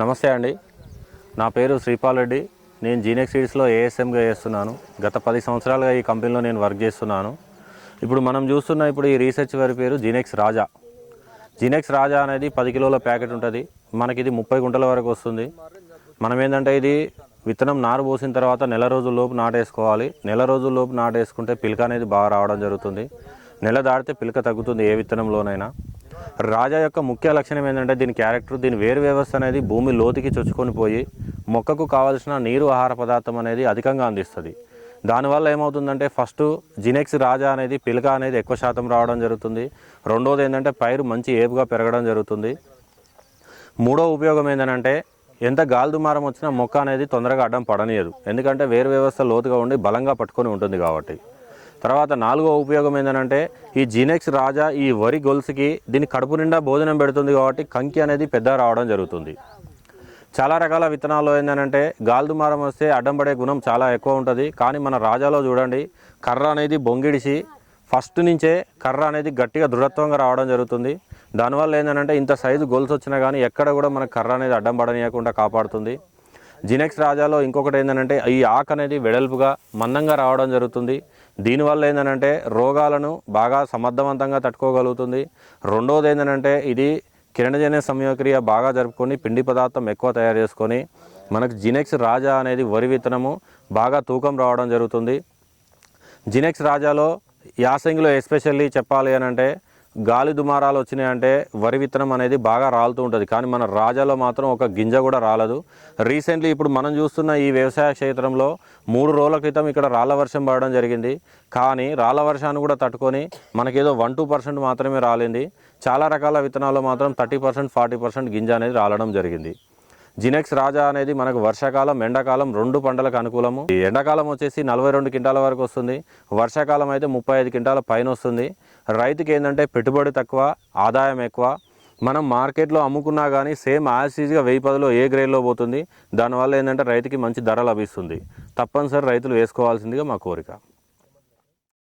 నమస్తే అండి. నా పేరు శ్రీపాల్ రెడ్డి. నేను జీనెక్ సీడ్స్లో ఏఎస్ఎంగా చేస్తున్నాను. గత పది సంవత్సరాలుగా ఈ కంపెనీలో నేను వర్క్ చేస్తున్నాను. ఇప్పుడు మనం చూస్తున్న ఇప్పుడు ఈ రీసెర్చ్ వారి పేరు జీనెక్స్ రాజా. జీనెక్స్ రాజా అనేది పది కిలోల ప్యాకెట్ ఉంటుంది. మనకి ఇది ముప్పై గుంటల వరకు వస్తుంది. మనం ఏంటంటే ఇది విత్తనం నారు పోసిన తర్వాత నెల రోజుల్లోపు నాటేసుకోవాలి. నెల రోజుల్లోపు నాటేసుకుంటే పిలక అనేది బాగా రావడం జరుగుతుంది. నెల దాటితే పిలక తగ్గుతుంది ఏ విత్తనంలోనైనా. రాజా యొక్క ముఖ్య లక్షణం ఏంటంటే దీని క్యారెక్టర్ దీని వేరు వ్యవస్థ అనేది భూమి లోతుకి చొచ్చుకొని పోయి మొక్కకు కావాల్సిన నీరు ఆహార పదార్థం అనేది అధికంగా అందిస్తుంది. దానివల్ల ఏమవుతుందంటే ఫస్ట్ జినెక్స్ రాజా అనేది పిలక అనేది ఎక్కువ శాతం రావడం జరుగుతుంది. రెండోది ఏంటంటే పైరు మంచి ఏపుగా పెరగడం జరుగుతుంది. మూడో ఉపయోగం ఏంటంటే ఎంత గాలి దుమారం వచ్చినా మొక్క అనేది తొందరగా అడ్డం పడనీయదు. ఎందుకంటే వేరు వ్యవస్థ లోతుగా ఉండి బలంగా పట్టుకొని ఉంటుంది కాబట్టి. తర్వాత నాలుగో ఉపయోగం ఏంటంటే ఈ జీనెక్స్ రాజా ఈ వరి గొలుసుకి దీని కడుపు నిండా భోజనం పెడుతుంది కాబట్టి కంకి అనేది పెద్ద రావడం జరుగుతుంది. చాలా రకాల విత్తనాల్లో ఏంటంటే గాలిదుమారం వస్తే అడ్డం పడే గుణం చాలా ఎక్కువ ఉంటుంది. కానీ మన రాజాలో చూడండి కర్ర అనేది బొంగిడిసి ఫస్ట్ నుంచే కర్ర అనేది గట్టిగా దృఢత్వంగా రావడం జరుగుతుంది. దానివల్ల ఏంటంటే ఇంత సైజు గొలుసు వచ్చినా కానీ ఎక్కడ కూడా మనకు కర్ర అనేది అడ్డం పడనీయకుండా కాపాడుతుంది. జినెక్స్ రాజాలో ఇంకొకటి ఏంటంటే ఈ ఆకు అనేది వెడల్పుగా మందంగా రావడం జరుగుతుంది. దీనివల్ల ఏంటంటే రోగాలను బాగా సమర్థవంతంగా తట్టుకోగలుగుతుంది. రెండవది ఏంటంటే ఇది కిరణజన్య సంయోక్రియ బాగా జరుపుకొని పిండి పదార్థం ఎక్కువ తయారు చేసుకొని మనకు జినెక్స్ రాజా అనేది వరి విత్తనము బాగా తూకం రావడం జరుగుతుంది. జినెక్స్ రాజాలో యాసంగిలో ఎస్పెషల్లీ చెప్పాలి అని అంటే గాలి దుమారాలు వచ్చినాయంటే వరి విత్తనం అనేది బాగా రాలుతూ ఉంటుంది. కానీ మన రాజాలో మాత్రం ఒక గింజ కూడా రాలదు. రీసెంట్లీ ఇప్పుడు మనం చూస్తున్న ఈ వ్యవసాయ క్షేత్రంలో మూడు రోజుల క్రితం ఇక్కడ రాళ్ళ వర్షం పడడం జరిగింది. కానీ రాళ్ళ వర్షాన్ని కూడా తట్టుకొని మనకేదో వన్ టూ పర్సెంట్ మాత్రమే రాలింది. చాలా రకాల విత్తనాల్లో మాత్రం థర్టీ పర్సెంట్ ఫార్టీ పర్సెంట్ గింజ అనేది రాలడం జరిగింది. జినెక్స్ రాజా అనేది మనకు వర్షాకాలం ఎండాకాలం రెండు పంటలకు అనుకూలము. ఈ ఎండాకాలం వచ్చేసి నలభై రెండు క్వింటాల వరకు వస్తుంది. వర్షాకాలం అయితే ముప్పై ఐదు క్వింటాల పైన వస్తుంది. రైతుకి ఏంటంటే పెట్టుబడి తక్కువ ఆదాయం ఎక్కువ. మనం మార్కెట్లో అమ్ముకున్నా కానీ సేమ్ యాసిడ్గా వెయ్యి పదిలో ఏ గ్రేడ్లో పోతుంది. దానివల్ల ఏంటంటే రైతుకి మంచి ధర లభిస్తుంది. తప్పనిసరి రైతులు వేసుకోవాల్సిందిగా మా కోరిక.